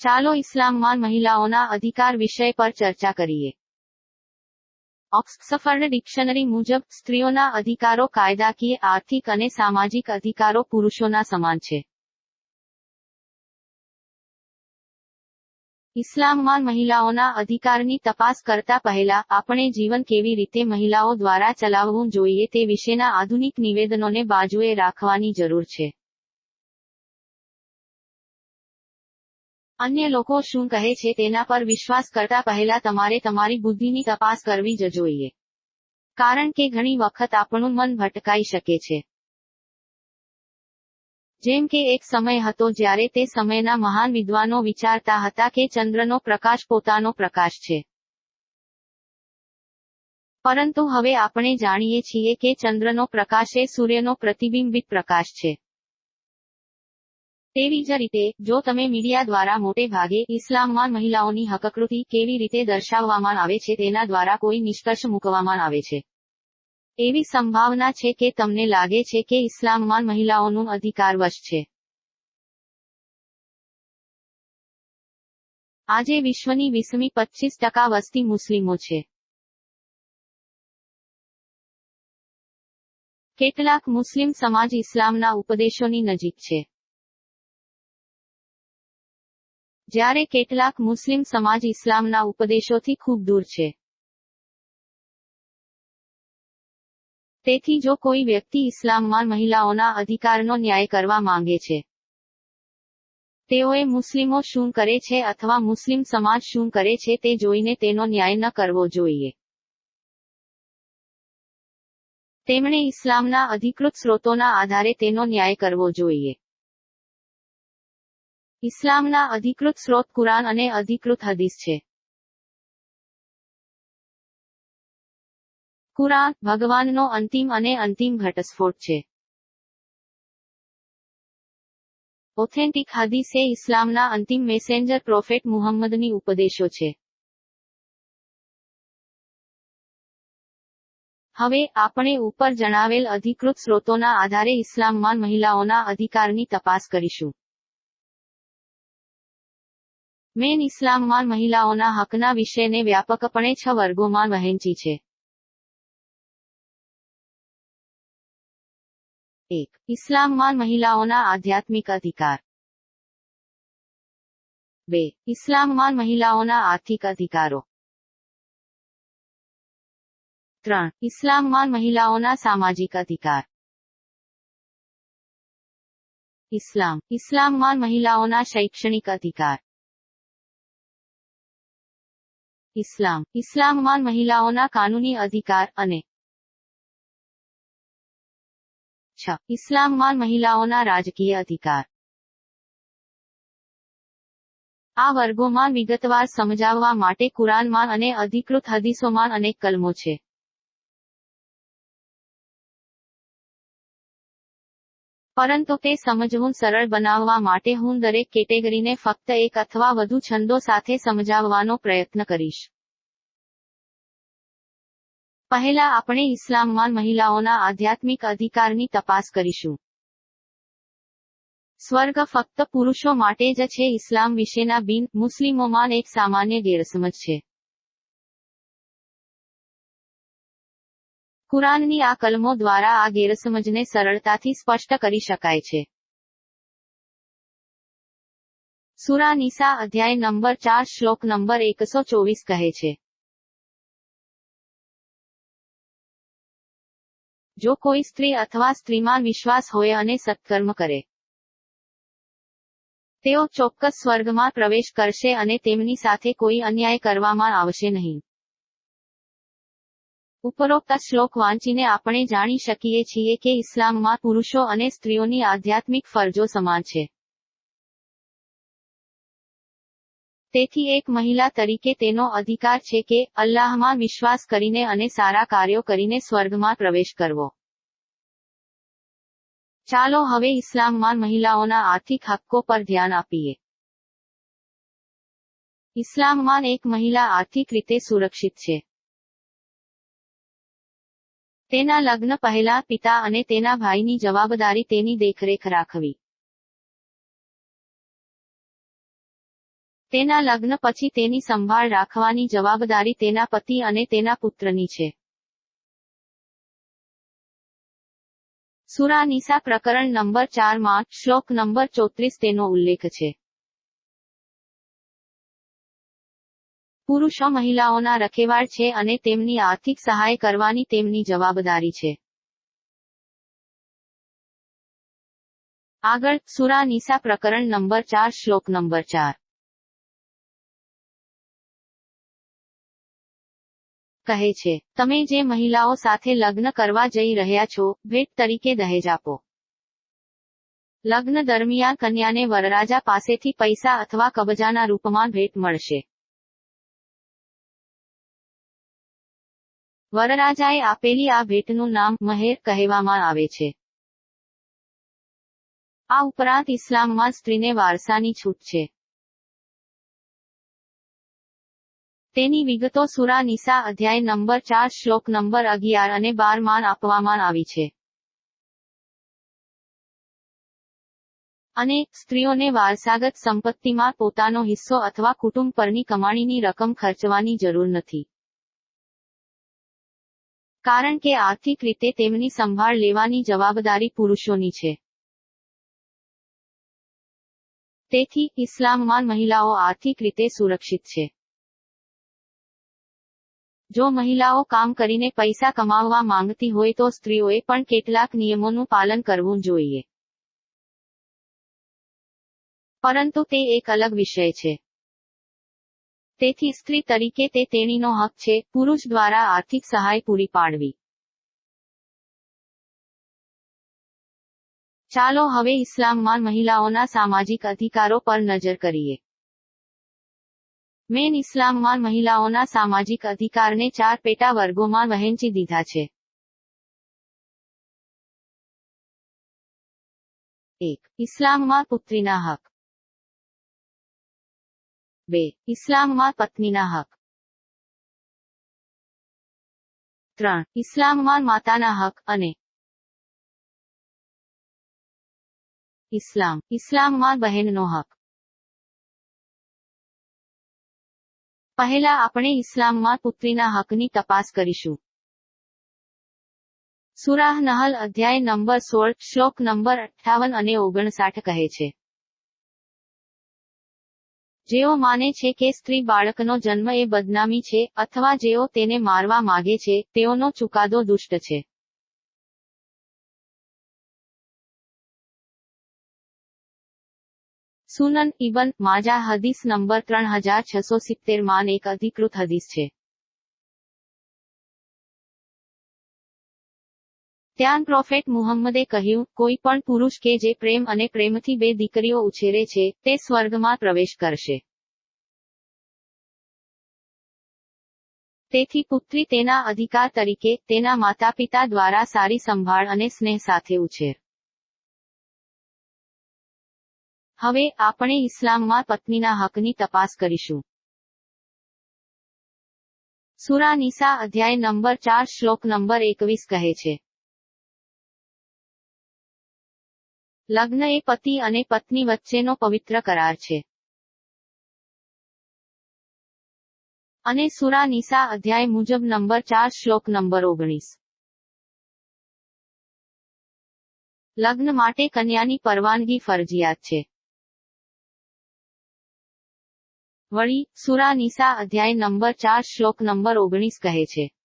ચાલો ઇસ્લામમાં મહિલાઓના અધિકાર વિષય પર ચર્ચા કરીએ. ઓક્સફર્ડ ડિક્શનરી મુજબ, સ્ત્રીઓના અધિકારો કાયદાકીય, આર્થિક અને સામાજિક અધિકારો પુરુષોના સમાન છે. ઇસ્લામમાં મહિલાઓના અધિકારની તપાસ કરતા પહેલા આપણે જીવન કેવી રીતે મહિલાઓ દ્વારા ચલાવવું જોઈએ તે વિશેના આધુનિક નિવેદનોને બાજુએ રાખવાની જરૂર છે. અન્ય લોકો શું કહે છે તેના પર વિશ્વાસ કરતા પહેલા તમારે તમારી બુદ્ધિની તપાસ કરવી જ જોઈએ. કારણ કે ઘણી વખત આપણું મન ભટકાઈ શકે છે. જેમ કે એક સમય હતો જ્યારે તે સમયના મહાન વિદ્વાનો વિચારતા હતા કે ચંદ્રનો પ્રકાશ પોતાનો પ્રકાશ છે. પરંતુ હવે આપણે જાણીએ છીએ કે ચંદ્રનો પ્રકાશ એ સૂર્યનો પ્રતિબિંબિત પ્રકાશ છે. તેવી જ રીતે, જો તમે મીડિયા દ્વારા મોટે ભાગે ઇસ્લામમાં મહિલાઓની હકકૃતિ કેવી રીતે દર્શાવવામાં આવે છે તેના દ્વારા કોઈ નિષ્કર્ષ મૂકવામાં આવે છે. એવી સંભાવના છે કે તમને લાગે છે કે ઇસ્લામમાં મહિલાઓનું અધિકારવશ છે. આજે વિશ્વની વીસમી પચીસ ટકા વસ્તી મુસ્લિમો છે. કેટલાક મુસ્લિમ સમાજ ઇસ્લામના ઉપદેશોની નજીક છે. જ્યારે કેટલાક મુસ્લિમ સમાજ ઇસ્લામના ઉપદેશોથી ખૂબ દૂર છે. તેથી જો કોઈ વ્યક્તિ ઇસ્લામમાં મહિલાઓના અધિકારનો ન્યાય કરવા માંગે છે, તેઓએ મુસ્લિમો શું કરે છે અથવા મુસ્લિમ સમાજ શું કરે છે તે જોઈને તેનો ન્યાય ન કરવો જોઈએ. તેમણે ઇસ્લામના અધિકૃત સ્રોતોના આધારે તેનો ન્યાય કરવો જોઈએ. ઇસ્લામના અધિકૃત સ્રોત કુરાન અને અધિકૃત હદીસ છે. કુરાન ભગવાનનો અંતિમ અને અંતિમ ઘટસ્ફોટ છે. ઓથેન્ટિક હદીસ એ ઇસ્લામના અંતિમ મેસેન્જર પ્રોફેટ મુહમ્મદની ઉપદેશો છે. હવે આપણે ઉપર જણાવેલ અધિકૃત સ્રોતોના આધારે ઇસ્લામમાં મહિલાઓના અધિકારની તપાસ કરીશું. મેન ઇસ્લામમાં મહિલાઓના હકના વિષયને વ્યાપકપણે છ વર્ગોમાં વહેંચી છે. એક, ઇસ્લામમાં મહિલાઓના આધ્યાત્મિક અધિકાર. બે, ઇસ્લામમાં મહિલાઓના આર્થિક અધિકારો. ત્રણ, ઇસ્લામમાં મહિલાઓના સામાજિક અધિકાર. ઇસ્લામ, ઇસ્લામમાં મહિલાઓના શૈક્ષણિક અધિકાર. ઇસ્લામ. ઇસ્લામમાં મહિલાઓના કાનૂની અધિકાર અને છ. ઇસ્લામમાં મહિલાઓના રાજકીય અધિકાર. આ વર્ગોમાં વિગતવાર સમજાવવા માટે કુરાનમાં અને અધિકૃત હદીસોમાં અનેક કલમો છે. પરંતુ તે સમજવું સરળ બનાવવા માટે હું દરેક કેટેગરીને ફક્ત એક અથવા વધુ છંદો સાથે સમજાવવાનો પ્રયત્ન કરીશ. પહેલા આપણે ઇસ્લામમાં મહિલાઓના આધ્યાત્મિક અધિકારની તપાસ કરીશું. સ્વર્ગ ફક્ત પુરુષો માટે જ છે, ઇસ્લામ વિશેના બિન મુસ્લિમોમાં એક સામાન્ય ગેરસમજ છે. કુરાનની આ કલમો દ્વારા આ ગેરસમજને સરળતાથી સ્પષ્ટ કરી શકાય છે. સુરા નિસા અધ્યાય નંબર ચાર શ્લોક નંબર એકસો ચોવીસ કહે છે. જો કોઈ સ્ત્રી અથવા સ્ત્રીમાં વિશ્વાસ હોય અને સત્કર્મ કરે, તેઓ ચોક્કસ સ્વર્ગમાં પ્રવેશ કરશે અને તેમની સાથે કોઈ અન્યાય કરવામાં આવશે નહીં. ઉપરોક્ત શ્લોક વાંચીને આપણે જાણી શકીએ છીએ કે ઇસ્લામમાં પુરુષો અને સ્ત્રીઓની આધ્યાત્મિક ફરજો સમાન છે. તેથી એક મહિલા તરીકે તેનો અધિકાર છે કે અલ્લાહમાં વિશ્વાસ કરીને અને સારા કાર્યો કરીને સ્વર્ગમાં પ્રવેશ કરવો. ચાલો હવે ઇસ્લામમાં મહિલાઓના આર્થિક હક્કો પર ધ્યાન આપીએ. ઇસ્લામમાં એક મહિલા આર્થિક રીતે સુરક્ષિત છે. તેના લગ્ન પહેલા પિતા અને તેના ભાઈની જવાબદારી તેની દેખરેખ રાખવી. તેના લગ્ન પછી તેની સંભાળ રાખવાની જવાબદારી તેના પતિ અને તેના પુત્રની છે. સુરા નિસા પ્રકરણ નંબર ચારમાં, શ્લોક નંબર ચોત્રીસ તેનો ઉલ્લેખ છે. પુરુષો મહિલાઓના રખેવાળ છે અને તેમની આર્થિક સહાય કરવાની તેમની જવાબદારી છે. આગળ, સુરા નિસા પ્રકરણ નંબર ચાર, શ્લોક નંબર ચાર. કહે છે, તમે જે મહિલાઓ સાથે લગ્ન કરવા જઈ રહ્યા છો, ભેટ તરીકે દહેજ આપો. લગ્ન દરમિયાન કન્યાને વરરાજા પાસેથી પૈસા અથવા કબજાના રૂપમાં ભેટ મળશે. વરરાજાએ આપેલી આ ભેટનું નામ મહેર કહેવામાં આવે છે. આ ઉપરાંત ઇસ્લામમાં સ્ત્રીને વારસાની છૂટ છે. તેની વિગતો સુરા નિસા અધ્યાય નંબર ચાર શ્લોક નંબર અગિયાર અને બારમાં આપવામાં આવી છે. અને સ્ત્રીઓને વારસાગત સંપત્તિમાં પોતાનો હિસ્સો અથવા કુટુંબ પરની કમાણીની રકમ ખર્ચવાની જરૂર નથી. કારણ કે આર્થિક રીતે તેમની સંભાળ લેવાની જવાબદારી પુરુષોની છે. તેથી, ઇસ્લામમાં મહિલાઓ આર્થિક રીતે સુરક્ષિત છે. જો મહિલાઓ કામ કરીને પૈસા કમાવવા માંગતી હોય તો સ્ત્રીઓએ પણ કેટલાક નિયમોનું પાલન કરવું જોઈએ. પરંતુ તે એક અલગ વિષય છે. તેથી સ્ત્રી તરીકે તે તેણીનો હક છે, પુરુષ દ્વારા આર્થિક સહાય પૂરી પાડવી. ચાલો હવે ઇસ્લામમાં મહિલાઓના સામાજિક અધિકારો પર નજર કરીએ. મેન ઇસ્લામમાં મહિલાઓના સામાજિક અધિકારને ચાર પેટા વર્ગોમાં વહેંચી દીધા છે. એક, ઇસ્લામમાં પુત્રીના હક. બે ઇસ્લામમાં પત્નીના હક ત્રણ ઇસ્લામમાં માતાના હક અને ઇસ્લામ ઇસ્લામમાં બહેનનો હક પહેલા આપણે ઇસ્લામમાં પુત્રીના હકની તપાસ કરીશું સુરાહ નહલ અધ્યાય નંબર સોળ શ્લોક નંબર અઠ્ઠાવન અને ઓગણસાઠ કહે છે જેઓ માને છે કે સ્ત્રી બાળકનો જન્મ એ બદનામી છે અથવા જેઓ તેને મારવા માગે છે, તેઓનો ચુકાદો દુષ્ટ છે. સુનન ઇબન માજા હદીસ નંબર ત્રણ હજાર છસો સિત્તેરમાં એક અધિકૃત હદીસ છે. ત્યાં પ્રોફેટ મુહમ્મદે કહ્યું, કોઈ પણ પુરુષ કે જે પ્રેમ અને પ્રેમથી બે દીકરીઓ ઉછેરે છે, તે સ્વર્ગમાં પ્રવેશ કરશે. તેથી પુત્રી તેના અધિકાર તરીકે તેના માતા પિતા દ્વારા સારી સંભાળ અને સ્નેહ સાથે ઉછેર. હવે આપણે ઇસ્લામમાં પત્નીના હકની તપાસ કરીશું. સુરા નિસા અધ્યાય નંબર ચાર, શ્લોક નંબર એકવીસ કહે છે લગ્ન એ પતિ અને પત્ની વચ્ચેનો પવિત્ર કરાર છે. અને સુરા નિસા અધ્યાય મુજબ નંબર ચાર શ્લોક નંબર ઓગણીસ. લગ્ન માટે કન્યાની પરવાનગી ફરજિયાત છે. વળી, સુરા નિસા અધ્યાય નંબર ચાર શ્લોક નંબર ઓગણીસ કહે છે.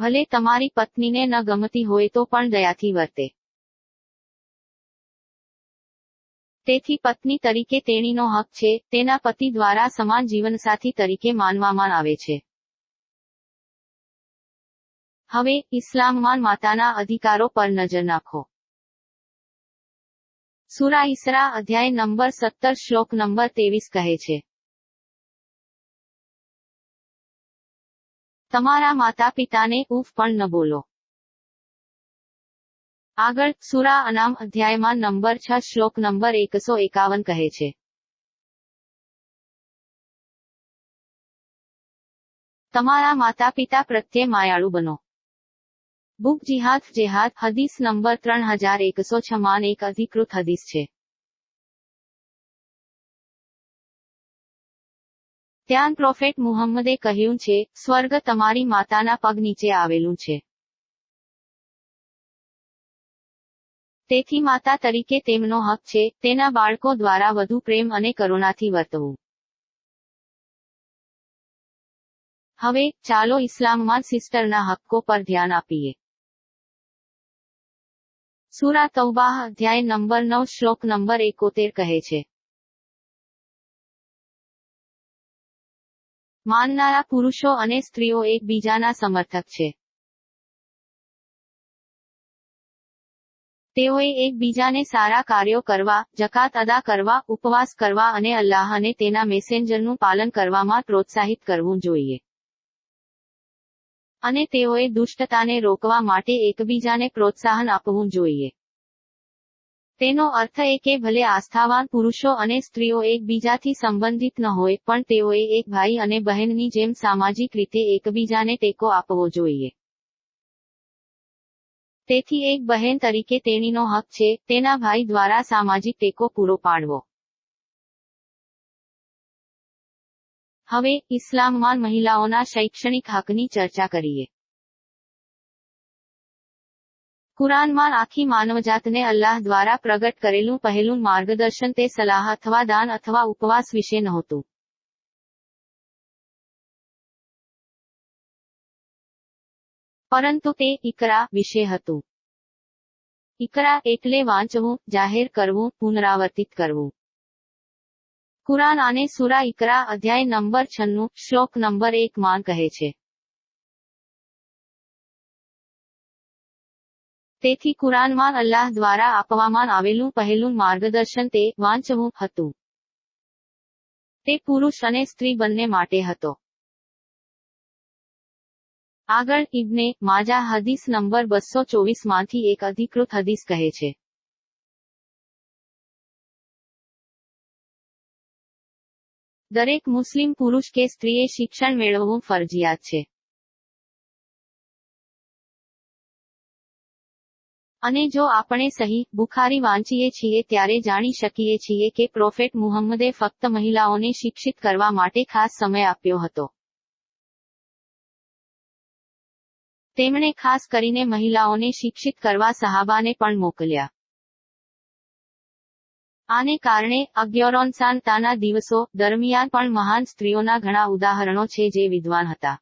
ભલે તમારી પત્નીને ન ગમતી હોય તો પણ દયાથી વર્તે. તેથી પત્ની તરીકે તેણીનો હક છે, તેના પતિ દ્વારા સમાન જીવનસાથી તરીકે માનવામાં આવે છે. હવે, ઇસ્લામમાં માતાના અધિકારો પર નજર નાખો. સુરા ઇસરા અધ્યાય નંબર સત્તર, શ્લોક નંબર તેવીસ કહે છે. તમારા માતા પિતાને ઉફ પણ ન બોલો. આગળ, સુરા અનામ અધ્યાયમાં નંબર છ, શ્લોક નંબર એકસો એકાવન કહે છે. તમારા માતા પિતા પ્રત્યે માયાળુ બનો. બુક જિહાદ જેહાદ, હદીસ નંબર ત્રણ હજાર એકસો છ એક અધિકૃત હદીસ છે. ત્યાં પ્રોફેટ મુહમ્મદે કહ્યું છે, સ્વર્ગ તમારી માતાના પગ નીચે આવેલું છે. તેથી માતા તરીકે તેમનો હક છે, તેના બાળકો દ્વારા વધુ પ્રેમ અને કરુણાથી વર્તવું. હવે, ચાલો ઇસ્લામમાં સિસ્ટરના હક્કો પર ધ્યાન આપીએ. સુરા તૌબાહ અધ્યાય નંબર નવ, શ્લોક નંબર એકોતેર કહે છે માનનારા પુરુષો અને સ્ત્રીઓ એકબીજાના સમર્થક છે. તેઓએ એકબીજાને સારા કાર્યો કરવા, જકાત અદા કરવા, ઉપવાસ કરવા અને અલ્લાહ અને તેના મેસેન્જરનું પાલન કરવામાં પ્રોત્સાહિત કરવું જોઈએ. અને તેઓએ દુષ્ટતાને રોકવા માટે એકબીજાને પ્રોત્સાહન આપવું જોઈએ. તેનો અર્થ એ કે ભલે આસ્થાવાન પુરુષો અને સ્ત્રીઓ એકબીજાથી સંબંધિત ન હોય, પણ તેઓએ એક ભાઈ અને બહેનની જેમ સામાજિક રીતે એકબીજાને ટેકો આપવો જોઈએ. તેથી એક બહેન તરીકે તેણીનો હક છે, તેના ભાઈ દ્વારા સામાજિક ટેકો પૂરો પાડવો. હવે, ઇસ્લામમાં મહિલાઓના શૈક્ષણિક હકની ચર્ચા કરીએ. કુરાનમાં આખી માનવજાતને અલ્લાહ દ્વારા પ્રગટ કરેલું પહેલું માર્ગદર્શન તે સલાહ અથવા દાન અથવા ઉપવાસ વિશે નહોતું. પરંતુ તે ઇકરા વિશે હતું. ઇકરા એટલે વાંચવું, જાહેર કરવું, પુનરાવર્તિત કરવું. કુરાન આને સુરા ઇકરા અધ્યાય નંબર છન્નું, શ્લોક નંબર એક માં કહે છે. તેથી કુરાનમાં અલ્લાહ દ્વારા આપવામાં આવેલું પહેલું માર્ગદર્શન તે વાંચવું હતું. તે પુરુષ અને સ્ત્રી બંને માટે હતો. આગળ ઇબ્ને માજા હદીસ નંબર બસો ચોવીસમાંથી એક અધિકૃત હદીસ કહે છે. દરેક મુસ્લિમ પુરુષ કે સ્ત્રીએ શિક્ષણ મેળવવું ફરજિયાત છે. અને જો આપણે સહી બુખારી વાંચીએ છીએ ત્યારે જાણી શકીએ છીએ કે પ્રોફેટ મુહમ્મદે ફક્ત મહિલાઓને શિક્ષિત કરવા માટે ખાસ સમય આપ્યો હતો. તેમણે ખાસ કરીને મહિલાઓને શિક્ષિત કરવા સહાબાને પણ મોકલ્યા. આને કારણે અગ્યોરોન્સાનતાના દિવસો દરમિયાન પણ મહાન સ્ત્રીઓના ઘણા ઉદાહરણો છે જે વિદ્વાન હતા.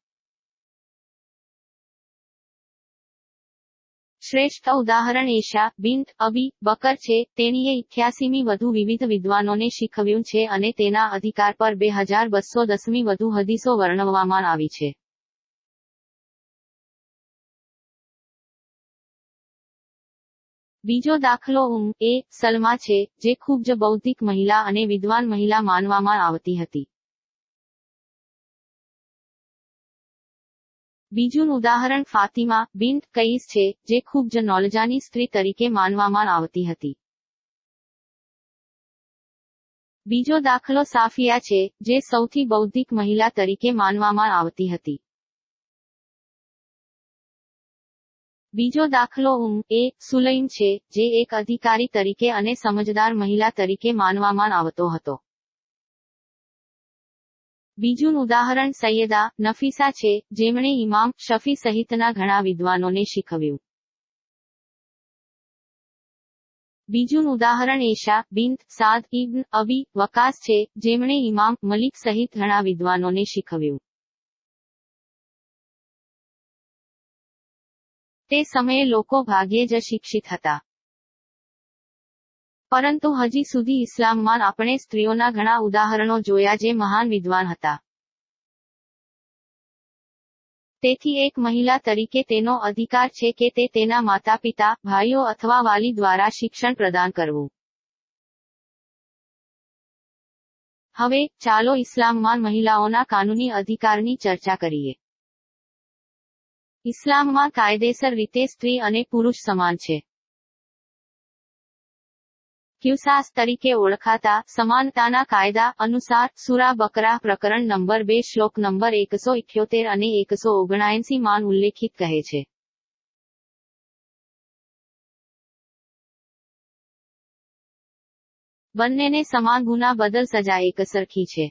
શ્રેષ્ઠ ઉદાહરણ એશા બિંત અબી, બકર છે. તેણીએ ઇઠ્યાસીમી વધુ વિવિધ વિદ્વાનોને શીખવ્યું છે અને તેના અધિકાર પર બે હજાર બસો દસમી વધુ હદીસો વર્ણવવામાં આવી છે. બીજો દાખલો ઉમ એ સલમા છે, જે ખૂબ જ બૌદ્ધિક મહિલા અને વિદ્વાન મહિલા માનવામાં આવતી હતી. બીજું ઉદાહરણ ફાતિમા બિન્ટ કઈસ છે, જે ખૂબ જ નોલજાની સ્ત્રી તરીકે માનવામાં આવતી હતી. બીજો દાખલો સાફિયા છે, જે સૌથી બૌદ્ધિક મહિલા તરીકે માનવામાં આવતી હતી. બીજો દાખલો ઉમ એ સુલૈમ છે, જે એક અધિકારી તરીકે અને સમજદાર મહિલા તરીકે માનવામાં આવતો હતો. બીજું ઉદાહરણ સૈયદા નફીસા છે, જેમણે ઇમામ શફી સહિતના ઘણા વિદ્વાનોને શીખવ્યું. બીજું ઉદાહરણ એશા બિન્ત સાદ ઇબ્ન અબી વકાસ છે, જેમણે ઇમામ મલિક સહિત ઘણા વિદ્વાનોને શીખવ્યું. તે સમયે લોકો ભાગ્યે જ શિક્ષિત હતા. પરંતુ હજી સુધી ઇસ્લામમાં આપણે સ્ત્રીઓના ઘણા ઉદાહરણો જોયા જે મહાન વિદ્વાન હતા. તેથી એક મહિલા તરીકે તેનો અધિકાર છે કે તે તેના માતા પિતા ભાઈઓ અથવા વાલી દ્વારા શિક્ષણ પ્રદાન કરવું. હવે, ચાલો ઇસ્લામમાં મહિલાઓના કાનૂની અધિકારની ચર્ચા કરીએ. ઇસ્લામમાં કાયદેસર રીતે સ્ત્રી અને પુરુષ સમાન છે. ક્યુસાસ તરીકે ઓળખાતા સમાનતાના કાયદા અનુસાર સુરા બકરા પ્રકરણ નંબર બે શ્લોક નંબર એકસો ઇઠ્યોતેર અને એકસો ઓગણાએંસી માન ઉલ્લેખિત કહે છે. બંનેને સમાન ગુના બદલ સજા એકસરખી છે.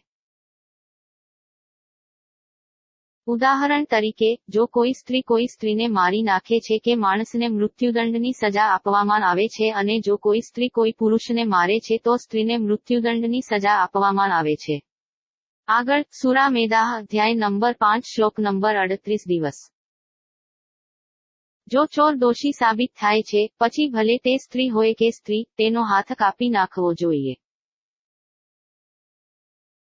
ઉદાહરણ તરીકે, જો કોઈ સ્ત્રી કોઈ સ્ત્રીને મારી નાખે છે કે માણસને મૃત્યુદંડની સજા આપવામાં આવે છે અને જો કોઈ સ્ત્રી કોઈ પુરુષને મારે છે તો સ્ત્રીને મૃત્યુદંડની સજા આપવામાં આવે છે. આગળ, સુરા મેદાહ અધ્યાય નંબર પાંચ, શ્લોક નંબર અડત્રીસ, દિવસ. જો ચોર દોષી સાબિત થાય છે, પછી ભલે તે સ્ત્રી હોય કે સ્ત્રી, તેનો હાથ કાપી નાખવો જોઈએ.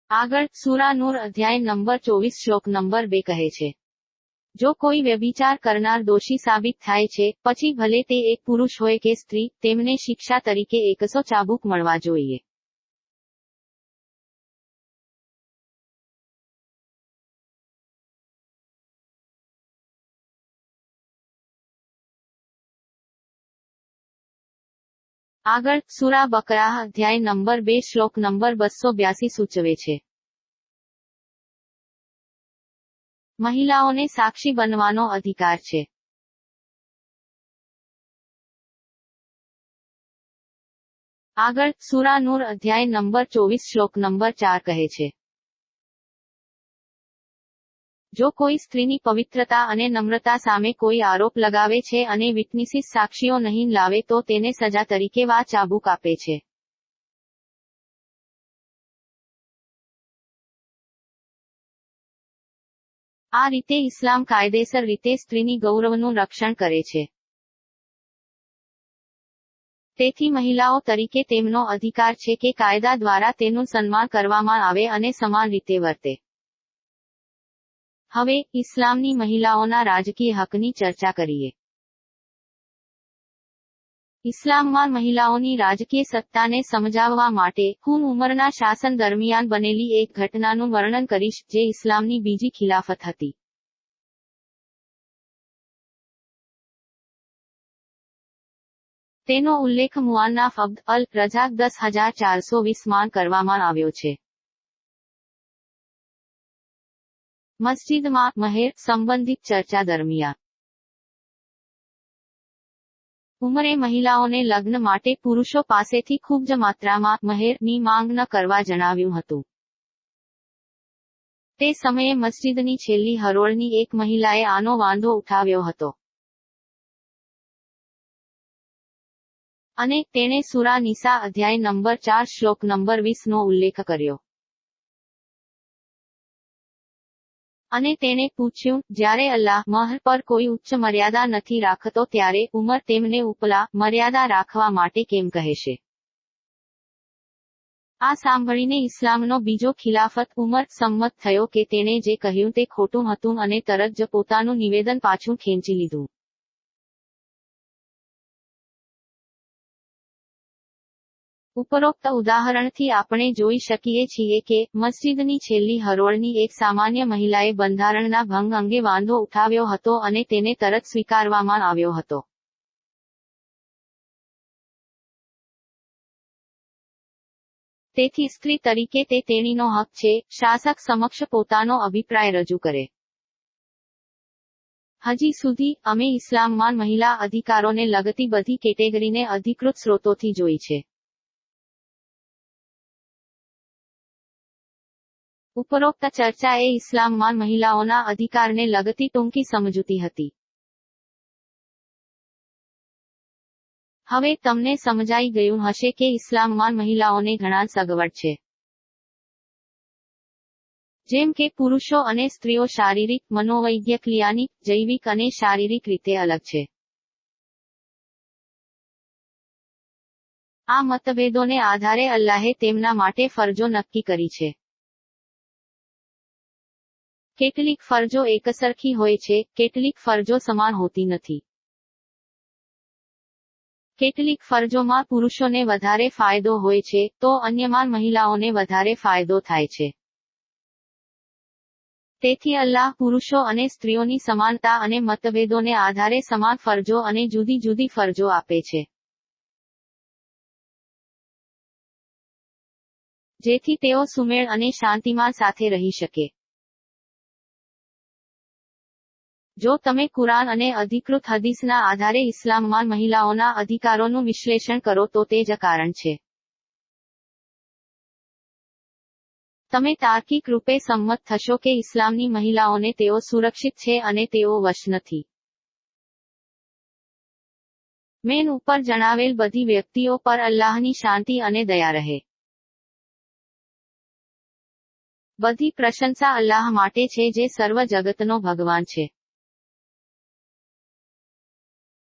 આગળ સુરા નૂર અધ્યાય નંબર ચોવીસ શ્લોક નંબર બે કહે છે. જો કોઈ વ્યભિચાર કરનાર દોષી સાબિત થાય છે, પછી ભલે તે એક પુરુષ હોય કે સ્ત્રી, તેમને શિક્ષા તરીકે એકસો ચાબુક મળવા જોઈએ. આગળ સુરા બકરાહ અધ્યાય નંબર બે શ્લોક નંબર બસો બ્યાસી સૂચવે છે. મહિલાઓને સાક્ષી બનવાનો અધિકાર છે. આગળ સુરા નૂર અધ્યાય નંબર ચોવીસ શ્લોક નંબર ચાર કહે છે. જો કોઈ સ્ત્રીની પવિત્રતા અને નમ્રતા સામે કોઈ આરોપ લગાવે છે અને વિટનીસીસ સાક્ષીઓ નહીં લાવે તો તેને સજા તરીકે વા ચાબુક આપે છે. આ રીતે ઇસ્લામ કાયદેસર રીતે સ્ત્રીની ગૌરવનું રક્ષણ કરે છે. તેથી મહિલાઓ તરીકે તેમનો અધિકાર છે કે કાયદા દ્વારા તેનું સન્માન કરવામાં આવે અને સમાન રીતે વર્તે. હવે ઇસ્લામની મહિલાઓના રાજકીય હકની ચર્ચા કરીએ. ઇસ્લામમાં મહિલાઓની રાજકીય સત્તાને સમજાવવા માટે હું ઉમરના શાસન દરમિયાન બનેલી એક ઘટનાનું વર્ણન કરીશ જે ઇસ્લામની બીજી ખિલાફત હતી. તેનો ઉલ્લેખ મુઆન્નાફ અબ્દ અલ રજાક દસ હજાર ચારસો વીસમાં કરવામાં આવ્યો છે. મસ્જિદમાં મહેર સંબંધિત ચર્ચા દરમિયાન. ઉંમરે મહિલાઓને લગ્ન માટે પુરુષો પાસેથી ખૂબ જ માત્રામાં મહેરની માંગ ન કરવા જણાવ્યું હતું. તે સમયે મસ્જિદની છેલ્લી હરોળની એક મહિલાએ આનો વાંધો ઉઠાવ્યો હતો. અને તેણે સુરા નિસા અધ્યાય નંબર ચાર શ્લોક નંબર વીસ નો ઉલ્લેખ કર્યો. અને તેણે પૂછ્યું, જ્યારે અલ્લાહ મહર પર કોઈ ઉચ્ચ મર્યાદા નથી રાખતો, ત્યારે ઉમર તેમને ઉપલા મર્યાદા રાખવા માટે કેમ કહેશે આ સાંભળીને ઇસ્લામનો બીજો ખિલાફત ઉમર સંમત થયો કે તેણે જે કહ્યું તે ખોટું હતું અને તરત જ પોતાનું નિવેદન પાછું ખેંચી લીધું. ઉપરોક્ત ઉદાહરણથી આપણે જોઈ શકીએ છીએ કે મસ્જિદની છેલ્લી હરોળની એક સામાન્ય મહિલાએ બંધારણના ભંગ અંગે વાંધો ઉઠાવ્યો હતો અને તેને તરત સ્વીકારવામાં આવ્યો હતો. તેથી સ્ત્રી તરીકે તે તેણીનો હક છે, શાસક સમક્ષ પોતાનો અભિપ્રાય રજૂ કરે. હજી સુધી, અમે ઇસ્લામમાં મહિલા અધિકારોને લગતી બધી કેટેગરીને અધિકૃત સ્રોતોથી જોઈ છે. ઉપરોક્ત ચર્ચા એ ઇસ્લામમાં મહિલાઓના અધિકારને લગતી ટૂંકી સમજૂતી હતી. હવે તમને સમજાઈ ગયું હશે કે ઇસ્લામમાં મહિલાઓને ઘણા સગવડ છે. જેમ કે પુરુષો અને સ્ત્રીઓ શારીરિક મનોવૈદ્યકલિયાનિક જૈવિક અને શારીરિક રીતે અલગ છે. આ મતભેદોને આધારે અલ્લાહે તેમના માટે ફરજો નક્કી કરી છે. કેટલીક ફરજો એકસરખી હોય છે, કેટલીક ફરજો સમાન હોતી નથી. કેટલીક ફરજોમાં પુરુષોને વધારે ફાયદો હોય છે, તો અન્યમાં મહિલાઓને વધારે ફાયદો થાય છે. તેથી અલ્લાહ પુરુષો અને સ્ત્રીઓની સમાનતા અને મતભેદોને આધારે સમાન ફરજો અને જુદી જુદી ફરજો આપે છે. જેથી તેઓ સુમેળ અને શાંતિમાં સાથે રહી શકે. જો તમે કુરાન અને અધિકૃત હદીસના આધારે ઇસ્લામમાં મહિલાઓના અધિકારોનું વિશ્લેષણ કરો તો તે જ કારણ છે. તમે તાર્કિક રૂપે સંમત થશો કે ઇસ્લામની મહિલાઓને તેઓ સુરક્ષિત છે અને તેઓ વશ નથી. મેન ઉપર જણાવેલ બધી વ્યક્તિઓ પર અલ્લાહની શાંતિ અને દયા રહે. બધી પ્રશંસા અલ્લાહ માટે છે જે સર્વ જગતનો ભગવાન છે.